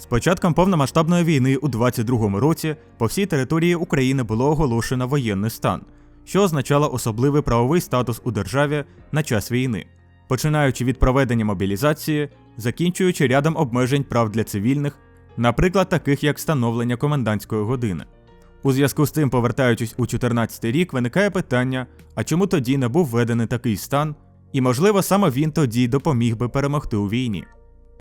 З початком повномасштабної війни у 22-му році по всій території України було оголошено воєнний стан, що означало особливий правовий статус у державі на час війни, починаючи від проведення мобілізації, закінчуючи рядом обмежень прав для цивільних, наприклад, таких як встановлення комендантської години. У зв'язку з цим, повертаючись у 2014 рік, виникає питання: а чому тоді не був введений такий стан, і, можливо, саме він тоді допоміг би перемогти у війні.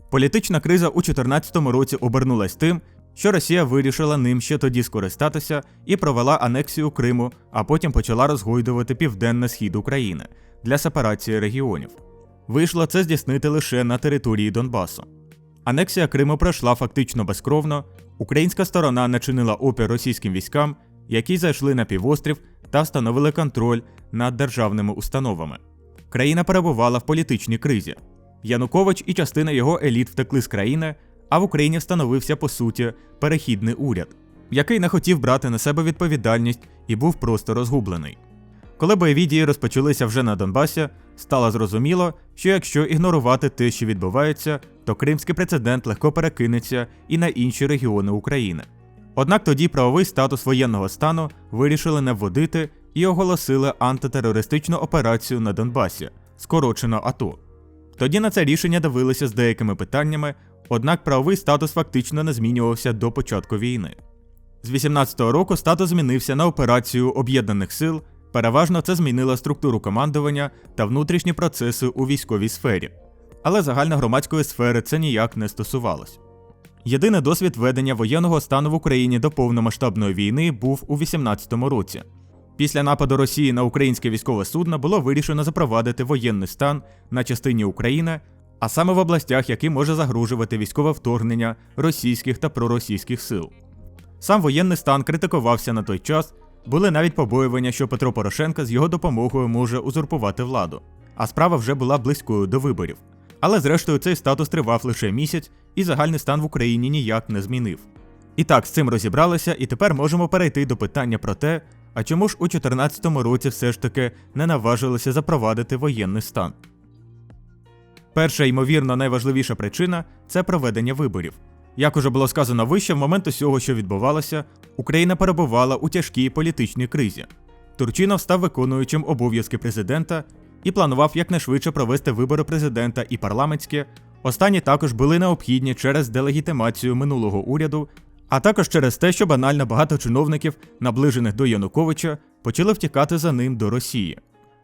Політична криза у 2014 році обернулась тим, що Росія вирішила ним ще тоді скористатися і провела анексію Криму, а потім почала розгойдувати південний схід України для сепарації регіонів. Вийшло це здійснити лише на території Донбасу. Анексія Криму пройшла фактично безкровно. Українська сторона начинила опір російським військам, які зайшли на півострів та встановили контроль над державними установами. Країна перебувала в політичній кризі. Янукович і частина його еліт втекли з країни, а в Україні встановився по суті перехідний уряд, який не хотів брати на себе відповідальність і був просто розгублений. Коли бойові дії розпочалися вже на Донбасі, стало зрозуміло, що якщо ігнорувати те, що відбувається, то кримський прецедент легко перекинеться і на інші регіони України. Однак тоді правовий статус воєнного стану вирішили не вводити і оголосили антитерористичну операцію на Донбасі, скорочено АТО. Тоді на це рішення дивилися з деякими питаннями, однак правовий статус фактично не змінювався до початку війни. З 18-го року статус змінився на операцію об'єднаних сил, переважно це змінило структуру командування та внутрішні процеси у військовій сфері. Але загальногромадської сфери це ніяк не стосувалось. Єдиний досвід ведення воєнного стану в Україні до повномасштабної війни був у 18-му році. Після нападу Росії на українське військове судно було вирішено запровадити воєнний стан на частині України, а саме в областях, які може загрожувати військове вторгнення російських та проросійських сил. Сам воєнний стан критикувався на той час, були навіть побоювання, що Петро Порошенко з його допомогою може узурпувати владу, а справа вже була близькою до виборів. Але зрештою цей статус тривав лише місяць, і загальний стан в Україні ніяк не змінив. І так, з цим розібралися, і тепер можемо перейти до питання про те, а чому ж у 2014 році все ж таки не наважилися запровадити воєнний стан? Перша, ймовірно, найважливіша причина це проведення виборів. Як уже було сказано вище, в момент усього, що відбувалося, Україна перебувала у тяжкій політичній кризі. Турчинов став виконуючим обов'язки президента і планував якнайшвидше провести вибори президента і парламентські. Останні також були необхідні через делегітимацію минулого уряду, а також через те, що банально багато чиновників, наближених до Януковича, почали втікати за ним до Росії.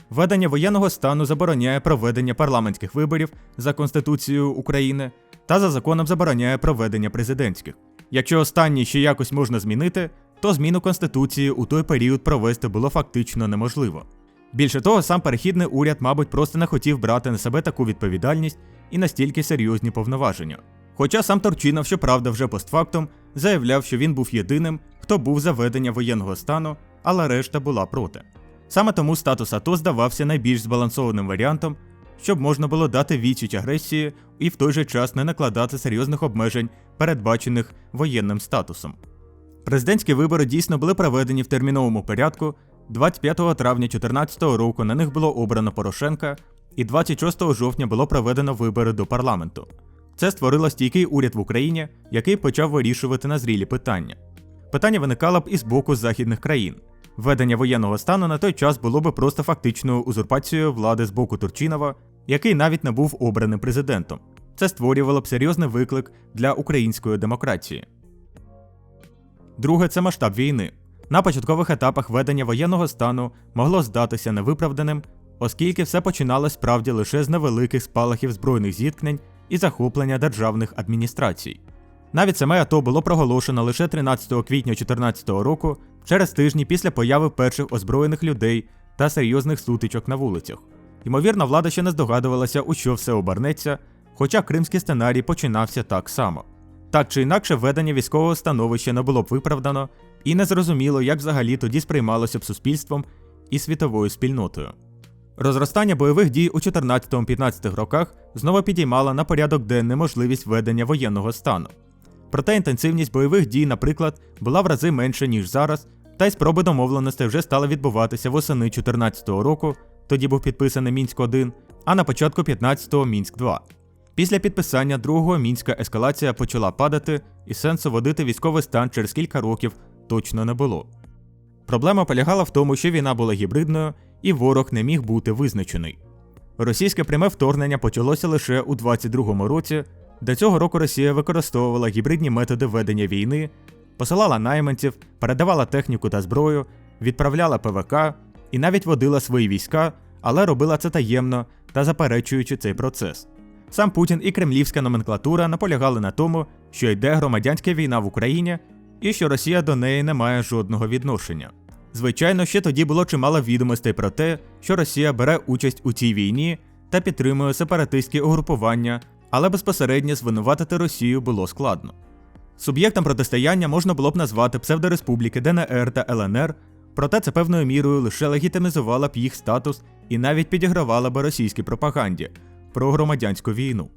Введення воєнного стану забороняє проведення парламентських виборів за Конституцією України та за законом забороняє проведення президентських. Якщо останні ще якось можна змінити, то зміну Конституції у той період провести було фактично неможливо. Більше того, сам перехідний уряд, мабуть, просто не хотів брати на себе таку відповідальність і настільки серйозні повноваження. Хоча сам Торчинов, щоправда, вже постфактум заявляв, що він був єдиним, хто був за ведення воєнного стану, але решта була проти. Саме тому статус АТО здавався найбільш збалансованим варіантом, щоб можна було дати відсіч агресії і в той же час не накладати серйозних обмежень, передбачених воєнним статусом. Президентські вибори дійсно були проведені в терміновому порядку. 25 травня 2014 року на них було обрано Порошенка, і 26 жовтня було проведено вибори до парламенту. Це створило стійкий уряд в Україні, який почав вирішувати назрілі питання. Питання виникало б і з боку західних країн. Введення воєнного стану на той час було би просто фактичною узурпацією влади з боку Турчинова, який навіть не був обраним президентом. Це створювало б серйозний виклик для української демократії. Друге це масштаб війни. На початкових етапах ведення воєнного стану могло здатися невиправданим, оскільки все починалось справді лише з невеликих спалахів збройних зіткнень і захоплення державних адміністрацій. Навіть саме АТО було проголошено лише 13 квітня 2014 року, через тижні після появи перших озброєних людей та серйозних сутичок на вулицях. Ймовірно, влада ще не здогадувалася, у що все обернеться, хоча кримський сценарій починався так само. Так чи інакше, ведення військового становища не було б виправдано, і незрозуміло, як взагалі тоді сприймалося б суспільством і світовою спільнотою. Розростання бойових дій у 14-15 роках знову підіймало на порядок денний можливість ведення воєнного стану. Проте інтенсивність бойових дій, наприклад, була в рази менша, ніж зараз, та й спроби домовленостей вже стали відбуватися восени 2014 року, тоді був підписаний Мінськ 1, а на початку 15-го Мінськ 2. Після підписання другого мінська ескалація почала падати, і сенсу водити військовий стан через кілька років точно не було. Проблема полягала в тому, що війна була гібридною і ворог не міг бути визначений. Російське пряме вторгнення почалося лише у 22-му році. До цього року Росія використовувала гібридні методи ведення війни, посилала найманців, передавала техніку та зброю, відправляла ПВК і навіть водила свої війська, але робила це таємно та заперечуючи цей процес. Сам Путін і кремлівська номенклатура наполягали на тому, що йде громадянська війна в Україні і що Росія до неї не має жодного відношення. Звичайно, ще тоді було чимало відомостей про те, що Росія бере участь у цій війні та підтримує сепаратистські угрупування, але безпосередньо звинуватити Росію було складно. Суб'єктом протистояння можна було б назвати псевдореспубліки ДНР та ЛНР, проте це певною мірою лише легітимізувало б їх статус і навіть підігравало б російській пропаганді про громадянську війну.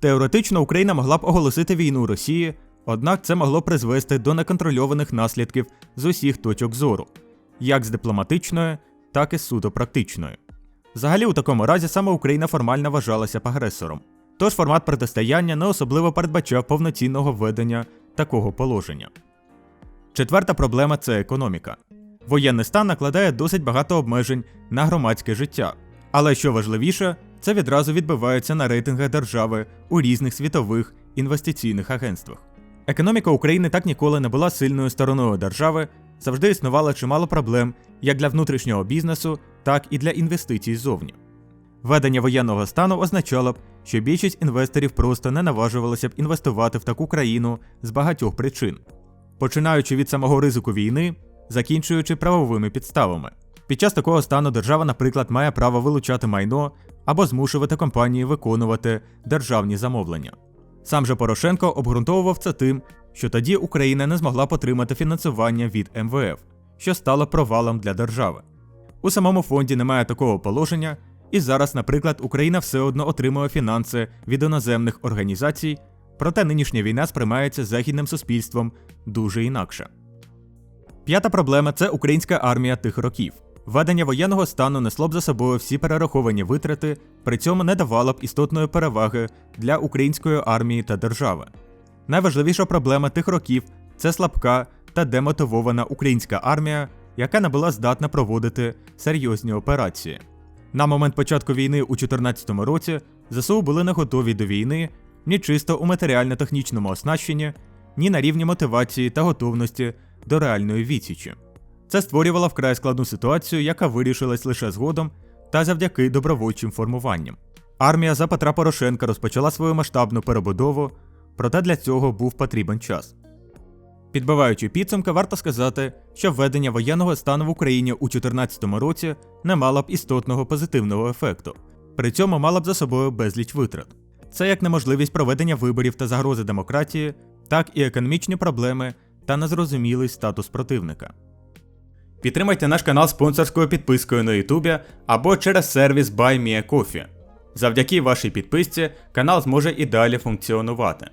Теоретично Україна могла б оголосити війну Росії, однак це могло призвести до неконтрольованих наслідків з усіх точок зору, як з дипломатичної, так і суто практичної. Взагалі, у такому разі саме Україна формально вважалася б агресором. Тож формат протистояння не особливо передбачав повноцінного введення такого положення. Четверта проблема це економіка. Воєнний стан накладає досить багато обмежень на громадське життя. Але що важливіше, це відразу відбивається на рейтингах держави у різних світових інвестиційних агентствах. Економіка України так ніколи не була сильною стороною держави, завжди існувало чимало проблем як для внутрішнього бізнесу, так і для інвестицій ззовні. Введення воєнного стану означало б, що більшість інвесторів просто не наважувалися б інвестувати в таку країну з багатьох причин, починаючи від самого ризику війни, закінчуючи правовими підставами. Під час такого стану держава, наприклад, має право вилучати майно або змушувати компанії виконувати державні замовлення. Сам же Порошенко обґрунтовував це тим, що тоді Україна не змогла потримати фінансування від МВФ, що стало провалом для держави. У самому фонді немає такого положення, і зараз, наприклад, Україна все одно отримує фінанси від іноземних організацій, проте нинішня війна сприймається західним суспільством дуже інакше. П'ята проблема це українська армія тих років. Введення воєнного стану несло б за собою всі перераховані витрати, при цьому не давало б істотної переваги для української армії та держави. Найважливіша проблема тих років це слабка та демотивована українська армія, яка не була здатна проводити серйозні операції. На момент початку війни у 2014 році ЗСУ були не готові до війни ні чисто у матеріально-технічному оснащенні, ні на рівні мотивації та готовності до реальної відсічі. Це створювало вкрай складну ситуацію, яка вирішилась лише згодом та завдяки добровольчим формуванням. Армія за Петра Порошенка розпочала свою масштабну перебудову, проте для цього був потрібен час. Підбиваючи підсумки, варто сказати, що введення воєнного стану в Україні у 2014 році не мало б істотного позитивного ефекту, при цьому мало б за собою безліч витрат. Це як неможливість проведення виборів та загрози демократії, так і економічні проблеми та незрозумілий статус противника. Підтримайте наш канал спонсорською підпискою на YouTube або через сервіс BuyMeACoffee. Завдяки вашій підписці канал зможе і далі функціонувати.